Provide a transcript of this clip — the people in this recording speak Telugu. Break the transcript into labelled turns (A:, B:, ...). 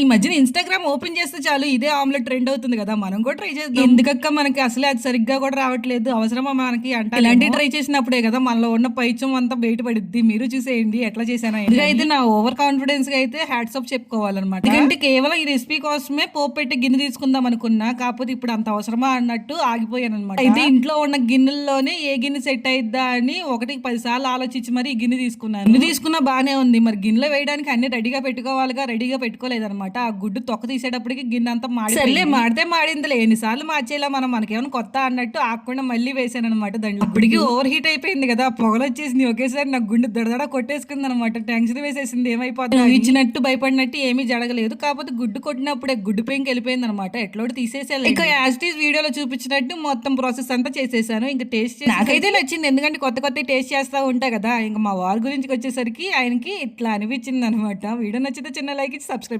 A: ఈ మధ్యన ఇన్స్టాగ్రామ్ ఓపెన్ చేస్తే చాలు ఇదే ఆమ్లెట్ ట్రెండ్ అవుతుంది కదా. మనం కూడా ట్రై చేద్దాం. ఎందుకక్క మనకి అసలే అది సరిగ్గా కూడా రావట్లేదు. అవసరమా మనకి అంటే ఇలాంటి ట్రై చేసినప్పుడే కదా మనలో ఉన్న పైచం అంతా బయటపడిద్ది మీరు చూసేయండి ఎట్లా చేశాను అయితే నా ఓవర్ కాన్ఫిడెన్స్గా అయితే హ్యాట్స్ ఆఫ్ చెప్పుకోవాలన్నమాట. ఎందుకంటే కేవలం ఈ రెసిపీ కోసమే పోపు పెట్టి గిన్నె తీసుకుందాం అనుకున్నా కాకపోతే ఇప్పుడు అంత అవసరమా అన్నట్టు ఆగిపోయాను అనమాట అయితే ఇంట్లో ఉన్న గిన్నెల్లోనే ఏ గిన్నె సెట్ అయిద్దా అని ఒకటికి పది సార్లు ఆలోచించి మరి ఈ గిన్నె తీసుకున్నాను. గిన్నె తీసుకున్నా బానే ఉంది. మరి గిన్నెలో వేయడానికి అన్ని రెడీగా పెట్టుకోవాలిగా రెడీగా పెట్టుకోలేదన్నమాట. ఆ గుడ్డు తొక్క తీసేటప్పటికి గిన్నె అంతా మాడి సర్లే మాడితే మాడిందిలే. ఎన్నిసార్లు మార్చేలా మనం మనకేమైనా కొత్త అన్నట్టు ఆకుండా మళ్ళీ వేసాను అనమాట దాంట్లో. ఇప్పటికి ఓవర్ హీట్ అయిపోయింది కదా. పొగలు వచ్చేసింది ఒకేసారి నాకు గుండె దడదడ కొట్టేసుకుంది అనమాట టెన్షన్ వేసేసింది. ఏమైపోతుంది ఇచ్చినట్టు భయపడినట్టు ఏమీ జరగలేదు. కాకపోతే గుడ్డు కొట్టినప్పుడే గుడ్డు పెయింకి వెళ్ళిపోయింది అనమాట ఎట్లోటి తీసేసేయాలి. ఇంకా యాస్టీస్ వీడియోలో చూపించినట్టు మొత్తం ప్రాసెస్ అంతా చేసేసాను. ఇంకా టేస్ట్ నాకైతే నచ్చింది. ఎందుకంటే కొత్త కొత్త టేస్ట్ చేస్తా ఉంటా కదా. ఇంకా మా వారి గురించి వచ్చేసరికి ఆయనకి ఇట్లా అనిపించింది అనమాట వీడియో నచ్చితే చిన్న లైక్ ఇచ్చి సబ్స్క్రైబ్